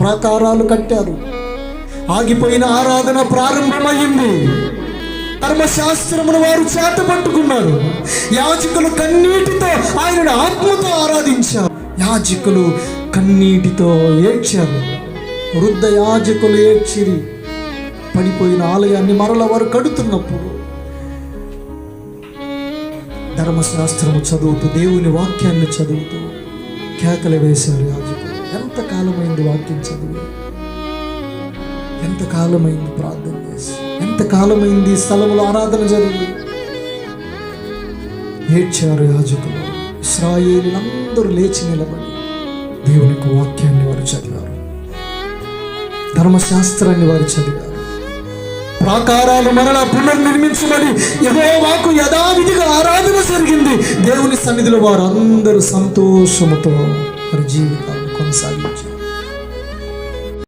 ప్రాకారాలు కట్టారు. ఆగిపోయిన ఆరాధన ప్రారంభమైంది. ధర్మశాస్త్రమును వారు చేత పట్టుకున్నారు. యాజకులు కన్నీటితో ఆయనను ఆత్మతో ఆరాధించారు. యాజకులు కన్నీటితో ఏడ్చారు. వృద్ధ యాజకులు ఏడ్చిరి. పడిపోయిన ఆలయాన్ని మరల వారు కడుతున్నప్పుడు ధర్మశాస్త్రము చదువుతూ దేవుని వాక్యాన్ని చదువుతూ కేకలు వేశారు యాజకులు. ఎంత కాలమైంది వాక్యం చదివి? ఎంత కాలమైంది ప్రార్థన చేసి? ఎంత కాలమైంది స్థలంలో ఆరాధన జరిగి? ఏడ్చారు యాజకులు. ఇస్రాయేలీలందరూ లేచి నిలబడి దేవునికి వాక్యాన్ని వారు చదివారు. ధర్మశాస్త్రాన్ని వారు చదివారు. ప్రాకారాలు మరలా పునర్నిర్మించబడి యెహోవాకు యథావిధిగా ఆరాధన జరిగింది. దేవుని సన్నిధిలో వారు అందరూ సంతోషముతో వారి జీవితాలు necesario.